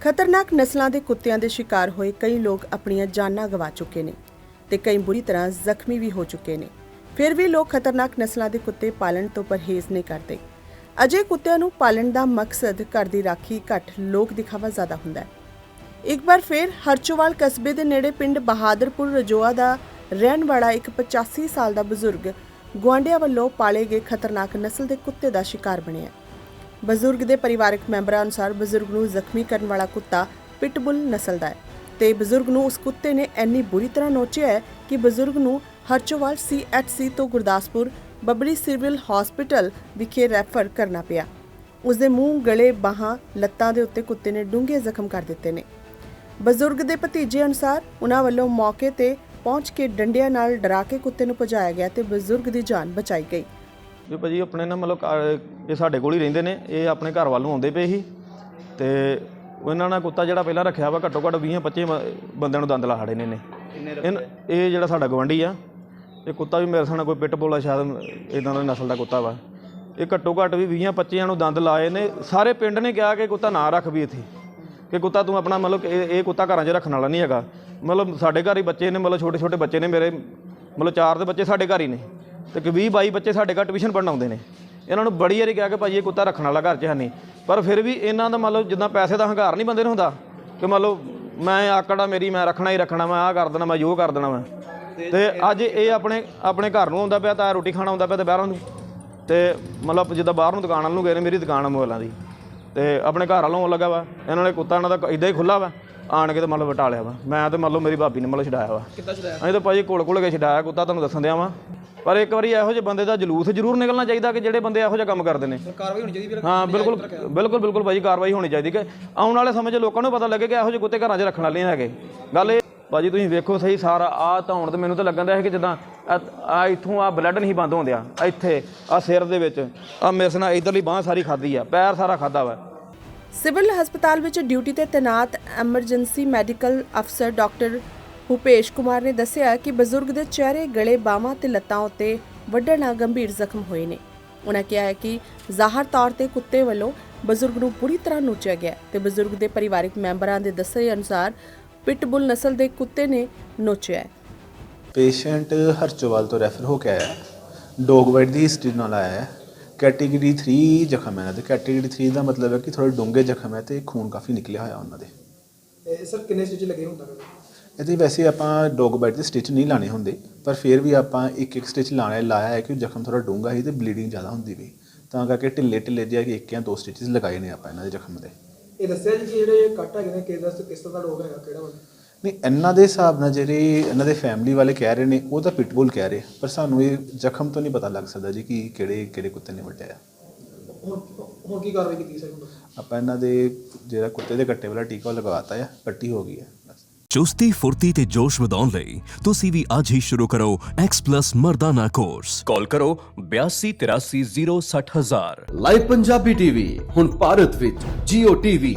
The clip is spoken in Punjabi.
ਖਤਰਨਾਕ ਨਸਲਾਂ ਦੇ ਕੁੱਤਿਆਂ ਦੇ ਸ਼ਿਕਾਰ ਹੋਏ ਕਈ ਲੋਕ ਆਪਣੀਆਂ ਜਾਨਾਂ ਗਵਾ ਚੁੱਕੇ ਨੇ ਤੇ ਕਈ ਬੁਰੀ ਤਰ੍ਹਾਂ ਜ਼ਖਮੀ ਵੀ ਹੋ ਚੁੱਕੇ ਨੇ। ਫਿਰ ਵੀ ਲੋਕ ਖਤਰਨਾਕ ਨਸਲਾਂ ਦੇ ਕੁੱਤੇ ਪਾਲਣ ਤੋਂ ਪਰਹੇਜ਼ ਨਹੀਂ ਕਰਦੇ। ਅਜੇ ਕੁੱਤਿਆਂ ਨੂੰ ਪਾਲਣ ਦਾ ਮਕਸਦ ਘਰ ਦੀ ਰਾਖੀ ਘੱਟ ਲੋਕ ਦਿਖਾਵਾ ਜ਼ਿਆਦਾ ਹੁੰਦਾ ਹੈ। ਇੱਕ ਵਾਰ ਫਿਰ ਹਰਚੋਵਾਲ ਕਸਬੇ ਦੇ ਨੇੜੇ ਪਿੰਡ ਬਹਾਦਰਪੁਰ ਰਜੋਆ ਦਾ ਰਹਿਣ ਵਾਲਾ ਇੱਕ 85 ਸਾਲ ਦਾ ਬਜ਼ੁਰਗ ਗੁਆਂਢੀਆਂ ਵੱਲੋਂ ਪਾਲੇ ਗਏ ਖਤਰਨਾਕ ਨਸਲ ਦੇ ਕੁੱਤੇ ਦਾ ਸ਼ਿਕਾਰ ਬਣਿਆ। ਬਜ਼ੁਰਗ ਦੇ ਪਰਿਵਾਰਕ ਮੈਂਬਰਾਂ ਅਨੁਸਾਰ ਬਜ਼ੁਰਗ ਨੂੰ ਜ਼ਖਮੀ ਕਰਨ ਵਾਲਾ ਕੁੱਤਾ ਪਿਟਬੁਲ ਨਸਲ ਦਾ ਹੈ ਤੇ ਬਜ਼ੁਰਗ ਨੂੰ ਉਸ ਕੁੱਤੇ ਨੇ ਇੰਨੀ ਬੁਰੀ ਤਰ੍ਹਾਂ ਨੋਚਿਆ ਹੈ ਕਿ ਬਜ਼ੁਰਗ ਨੂੰ ਹਰਚੋਵਾਲ ਸੀਐਚਸੀ ਤੋਂ ਗੁਰਦਾਸਪੁਰ ਬਬਰੀ ਸਿਵਲ ਹਸਪੀਟਲ ਵਿਖੇ ਰੈਫਰ ਕਰਨਾ ਪਿਆ। ਉਸ ਦੇ ਮੂੰਹ, ਗਲੇ, ਬਾਹਾਂ, ਲੱਤਾਂ ਦੇ ਉੱਤੇ ਕੁੱਤੇ ਨੇ ਡੂੰਘੇ ਜ਼ਖਮ ਕਰ ਦਿੱਤੇ ਨੇ। ਬਜ਼ੁਰਗ ਦੇ ਭਤੀਜੇ ਅਨੁਸਾਰ ਉਹਨਾਂ ਵੱਲੋਂ ਮੌਕੇ ਤੇ ਪਹੁੰਚ ਕੇ ਡੰਡਿਆਂ ਨਾਲ ਡਰਾ ਕੇ ਕੁੱਤੇ ਨੂੰ ਭਜਾਇਆ ਗਿਆ ਤੇ ਬਜ਼ੁਰਗ ਦੀ ਜਾਨ ਬਚਾਈ ਗਈ। ਵੀ ਭਾਜੀ ਆਪਣੇ ਨਾ ਮਤਲਬ ਘਰ- ਇਹ ਸਾਡੇ ਕੋਲ ਹੀ ਰਹਿੰਦੇ ਨੇ ਇਹ ਆਪਣੇ ਘਰ ਵੱਲ ਨੂੰ ਆਉਂਦੇ ਪਏ ਸੀ। ਤੇ ਉਹਨਾਂ ਨਾਲ ਕੁੱਤਾ ਜਿਹੜਾ ਪਹਿਲਾਂ ਰੱਖਿਆ ਵਾ ਘੱਟੋ ਘੱਟ 20 25 ਬੰਦਿਆਂ ਨੂੰ ਦੰਦ ਲਾ ਖੜੇ ਨੇ ਨੇ ਇਨ- ਇਹ ਜਿਹੜਾ ਸਾਡਾ ਗਵੰਡੀ ਆ ਇਹ ਕੁੱਤਾ ਵੀ ਮੇਰੇ ਸਾਹਮਣੇ ਕੋਈ ਪਿੱਟ ਬੋਲਾ ਸ਼ਾਇਦ ਇਦਾਂ ਦਾ ਨਸਲ ਦਾ ਕੁੱਤਾ ਵਾ। ਇਹ ਘੱਟੋ ਘੱਟ ਵੀ 20 25 ਨੂੰ ਦੰਦ ਲਾਏ ਨੇ। ਸਾਰੇ ਪਿੰਡ ਨੇ ਕਿਹਾ ਕਿ ਕੁੱਤਾ ਨਾ ਰੱਖ ਵੀ ਇੱਥੇ। ਕਿ ਕੁੱਤਾ ਤੂੰ ਆਪਣਾ ਮਤਲਬ ਕਿ ਇਹ ਇਹ ਕੁੱਤਾ ਘਰਾਂ 'ਚ ਰੱਖਣ ਵਾਲਾ ਨਹੀਂ ਹੈਗਾ। ਮਤਲਬ ਸਾਡੇ ਘਰ ਹੀ ਬੱਚੇ ਨੇ ਮਤਲਬ ਛੋਟੇ ਛੋਟੇ ਬੱਚੇ ਨੇ ਮੇਰੇ ਮਤਲਬ ਚਾਰ ਦੇ ਬੱਚੇ ਸਾਡੇ ਘਰ ਹੀ ਨੇ। ਤੇ ਕਿ 20 22 ਬੱਚੇ ਸਾਡੇ ਘਰ ਟਿਊਸ਼ਨ ਪੜ੍ਹਨ ਆਉਂਦੇ ਨੇ। ਇਹਨਾਂ ਨੂੰ ਬੜੀ ਵਾਰੀ ਕਿਹਾ ਕਿ ਭਾਜੀ ਇਹ ਕੁੱਤਾ ਰੱਖਣ ਵਾਲਾ ਘਰ 'ਚ ਹੈ ਨਹੀਂ। ਪਰ ਫਿਰ ਵੀ ਇਹਨਾਂ ਦਾ ਮਤਲਬ ਜਿੱਦਾਂ ਪੈਸੇ ਦਾ ਹੰਕਾਰ ਨਹੀਂ ਬੰਦੇ ਨੂੰ ਹੁੰਦਾ ਕਿ ਮਤਲਬ ਮੈਂ ਆਕੜਾ ਮੇਰੀ ਮੈਂ ਰੱਖਣਾ ਹੀ ਰੱਖਣਾ ਮੈਂ ਆਹ ਕਰ ਦੇਣਾ ਮੈਂ ਜੋ ਕਰ ਦੇਣਾ ਮੈਂ ਤੇ ਅੱਜ ਇਹ ਆਪਣੇ ਆਪਣੇ ਘਰ ਨੂੰ ਆਉਂਦਾ ਪਿਆ ਤਾਂ ਰੋਟੀ ਖਾਣਾ ਆਉਂਦਾ ਪਿਆ ਤੇ ਬਾਹਰੋਂ ਨੂੰ। ਤੇ ਮਤਲਬ ਜਿੱਦਾਂ ਬਾਹਰ ਨੂੰ ਦੁਕਾਨ ਵੱਲ ਨੂੰ ਗਏ ਨੇ ਮੇਰੀ ਦੁਕਾਨ ਆ ਮੋਬਾਈਲਾਂ ਦੀ। ਤੇ ਆਪਣੇ ਘਰ ਵੱਲੋਂ ਲੱਗਾ ਵਾ। ਇਹਨਾਂ ਨੇ ਕੁੱਤਾ ਇਹਨਾਂ ਦਾ ਇਦਾਂ ਹੀ ਖੁੱਲਾ ਵਾ। ਆਣ ਕੇ ਤੇ ਮਤਲਬ ਵਟਾ ਲਿਆ ਵਾ। ਮੈਂ ਤੇ ਮਤਲਬ ਮੇਰੀ ਭਾਬੀ ਨੇ ਮਤਲਬ ਛਡਾਇਆ ਵਾ। ਕਿੱਦਾਂ ਛਡਾਇਆ? ਅਸੀਂ ਤਾਂ ਭਾਜੀ ਕੋਲ ਕੋਲ ਕੇ ਛਡਾਇਆ ਕੁੱਤਾ ਤੁਹਾਨੂੰ ਦੱਸਣ ਦਿਆਂ ਵਾ। ਪਰ ਇੱਕ ਵਾਰੀ ਇਹੋ ਜਿਹੇ ਬੰਦੇ ਦਾ ਜਲੂਸ ਜ਼ਰੂਰ ਨਿਕਲਣਾ ਚਾਹੀਦਾ ਕਿ ਜਿਹੜੇ ਬੰਦੇ ਇਹੋ ਜਿਹਾ ਕੰਮ ਕਰਦੇ ਨੇ। ਕਾਰਵਾਈ ਹੋਣੀ ਚਾਹੀਦੀ ਹਾਂ ਬਿਲਕੁਲ ਬਿਲਕੁਲ ਬਿਲਕੁਲ ਭਾਜੀ ਕਾਰਵਾਈ ਹੋਣੀ ਚਾਹੀਦੀ ਕਿ ਆਉਣ ਵਾਲੇ ਸਮੇਂ 'ਚ ਲੋਕਾਂ ਨੂੰ ਪਤਾ ਲੱਗੇ ਕਿ ਇਹੋ ਜਿਹੇ ਕੁੱਤੇ ਘਰਾਂ 'ਚ ਰੱਖਣ ਵਾਲੇ ਨਹੀਂ ਹੈਗੇ। ਗੱਲ ਇਹ ਭਾਜੀ ਤੁਸੀਂ ਵੇਖੋ ਸਹੀ ਸਾਰਾ ਆ ਧੌਣ ਤੇ ਮੈਨੂੰ ਤਾਂ ਲੱਗਣ ਦਾ ਹੈ ਕਿ ਜਿੱਦਾਂ ਆ ਇੱਥੋਂ ਆ ਬਲੱਡ ਨਹੀਂ ਬੰਦ ਹੁੰਦਿਆ ਇੱਥੇ ਆ ਸਿਰ ਦੇ ਵਿੱਚ ਆ ਮਿਸਨਾ ਇਧਰਲੀ ਬਾਹ ਸਾਰੀ ਖਾਦੀ ਆ ਪੈਰ ਸਾਰਾ ਖਾਦਾ ਵਾ। ਸਿਵਲ ਹਸਪਤਾਲ ਵਿੱਚ ਡਿਊਟੀ ਤੇ ਤੈਨਾਤ ਐਮਰਜੈਂਸੀ ਮੈਡੀਕਲ ਅਫਸਰ ਡਾਕਟਰ ਭੂਪੇਸ਼ ਕੁਮਾਰ ਨੇ ਦੱਸਿਆ ਕਿ ਬਜ਼ੁਰਗ ਦੇ ਚਿਹਰੇ, ਗਲੇ, ਬਾਹਾਂ ਤੇ ਲੱਤਾਂ ਉੱਤੇ ਵੱਡੇ ਨਾਲ ਗੰਭੀਰ ਜ਼ਖਮ ਹੋਏ ਨੇ। ਉਹਨਾਂ ਕਿਹਾ ਹੈ ਕਿ ਜ਼ਾਹਰ ਤੌਰ ਤੇ ਕੁੱਤੇ ਵੱਲੋਂ ਬਜ਼ੁਰਗ ਨੂੰ ਪੂਰੀ ਤਰ੍ਹਾਂ ਨੋਚਿਆ ਗਿਆ ਤੇ ਬਜ਼ੁਰਗ ਦੇ ਪਰਿਵਾਰਕ ਮੈਂਬਰਾਂ ਦੇ ਦੱਸੇ ਅਨੁਸਾਰ ਪਿਟਬੁਲ ਨਸਲ ਦੇ ਕੁੱਤੇ ਨੇ ਨੋਚਿਆ ਹੈ। ਪੇਸ਼ੈਂਟ ਹਰਚੋਵਾਲ ਤੋਂ ਰੈਫਰ ਹੋ ਕੇ ਆਇਆ। ਡੌਗ ਵਾਈਟ ਦੀ ਹਿਸਟਰੀ ਨਾਲ ਆਇਆ ਹੈ। ਕੈਟਾਗਰੀ 3 ਜ਼ਖਮ ਹੈ ਦੇ ਕੈਟਾਗਰੀ 3 ਦਾ ਮਤਲਬ ਹੈ ਕਿ ਥੋੜੇ ਡੂੰਘੇ ਜ਼ਖਮ ਹੈ ਤੇ ਖੂਨ ਕਾਫੀ ਨਿਕਲਿਆ ਹੋਇਆ ਉਹਨਾਂ ਦੇ। ਇਹ ਸਰ ਕਿੰਨੇ ਸਟਿਚ ਲੱਗੇ ਹੁੰਦਾ ਇਹਦੇ ਵੈਸੇ ਆਪਾਂ ਡੌਗ ਬਾਈਟ ਦੇ ਸਟਿਚ ਨਹੀਂ ਲਾਣੇ ਹੁੰਦੇ ਪਰ ਫਿਰ ਵੀ ਆਪਾਂ ਇੱਕ ਇੱਕ ਸਟਿਚ ਲਾਣਾ ਲਾਇਆ ਹੈ ਕਿ ਜ਼ਖਮ ਥੋੜਾ ਡੂੰਘਾ ਸੀ ਤੇ ਬਲੀਡਿੰਗ ਜ਼ਿਆਦਾ ਹੁੰਦੀ ਵੀ। ਤਾਂ ਕਰਕੇ ਢਿੱਲੇ ਢਿੱਲੇ ਜਿਹਾ ਕਿ ਇੱਕ ਜਾਂ ਦੋ ਸਟਿਚਸ ਲਗਾਏ ਨੇ ਆਪਾਂ ਇਹਨਾਂ ਦੇ ਜ਼ਖਮ ਦੇ। ਇਹ ਦੱਸਿਆ ਜੀ ਕਿ ਜਿਹੜੇ ਕੱਟ ਹੈਗੇ ਨੇ ਕਿਸ ਦਾ ਕਿਸ ਤਰ੍ਹਾਂ ਦਾ ਰੋਗ ਹੈਗਾ ਕਿਹੜਾ ਵਾਲਾ? ਨਹੀਂ ਇਹਨਾਂ ਦੇ ਹਿਸਾਬ ਨਾਲ ਜਿਹੜੇ ਇਹਨਾਂ ਦੇ ਫੈਮਿਲੀ ਵਾਲੇ ਕਹਿ ਰਹੇ ਨੇ ਉਹ ਤਾਂ ਪਿਟਬੁਲ ਕਹਿ ਰਹੇ ਪਰ ਸਾਨੂੰ ਇਹ ਜ਼ਖਮ ਤੋਂ ਨਹੀਂ ਪਤਾ ਲੱਗ ਸਕਦਾ ਜੀ ਕਿ ਕਿਹੜੇ ਕਿਹੜੇ ਕੁੱਤੇ ਨੇ ਵੱਢਿਆ ਹੁਣ ਹੁਣ ਕੀ ਕਾਰਵਾਈ ਕੀਤੀ ਸਰ ਆਪਾਂ ਇਹਨਾਂ ਦੇ ਜਿਹੜਾ ਕੁੱਤੇ ਦੇ ਕੱਟੇ ਵਾਲਾ ਟੀਕਾ ਲਗਵਾਤਾ ਹੈ ਪੱਟੀ ਹੋ ਗਈ ਹੈ ਚੁਸਤੀ ਫੁਰਤੀ ਤੇ ਜੋਸ਼ ਵਧਾਉਣ ਲਈ ਤੁਸੀਂ ਵੀ ਅੱਜ ਹੀ ਸ਼ੁਰੂ ਕਰੋ X+ ਮਰਦਾਨਾ ਕੋਰਸ ਕਾਲ ਕਰੋ 8283060000 ਲਾਈਵ ਪੰਜਾਬੀ ਟੀਵੀ ਹੁਣ ਭਾਰਤ ਵਿੱਚ Jio TV,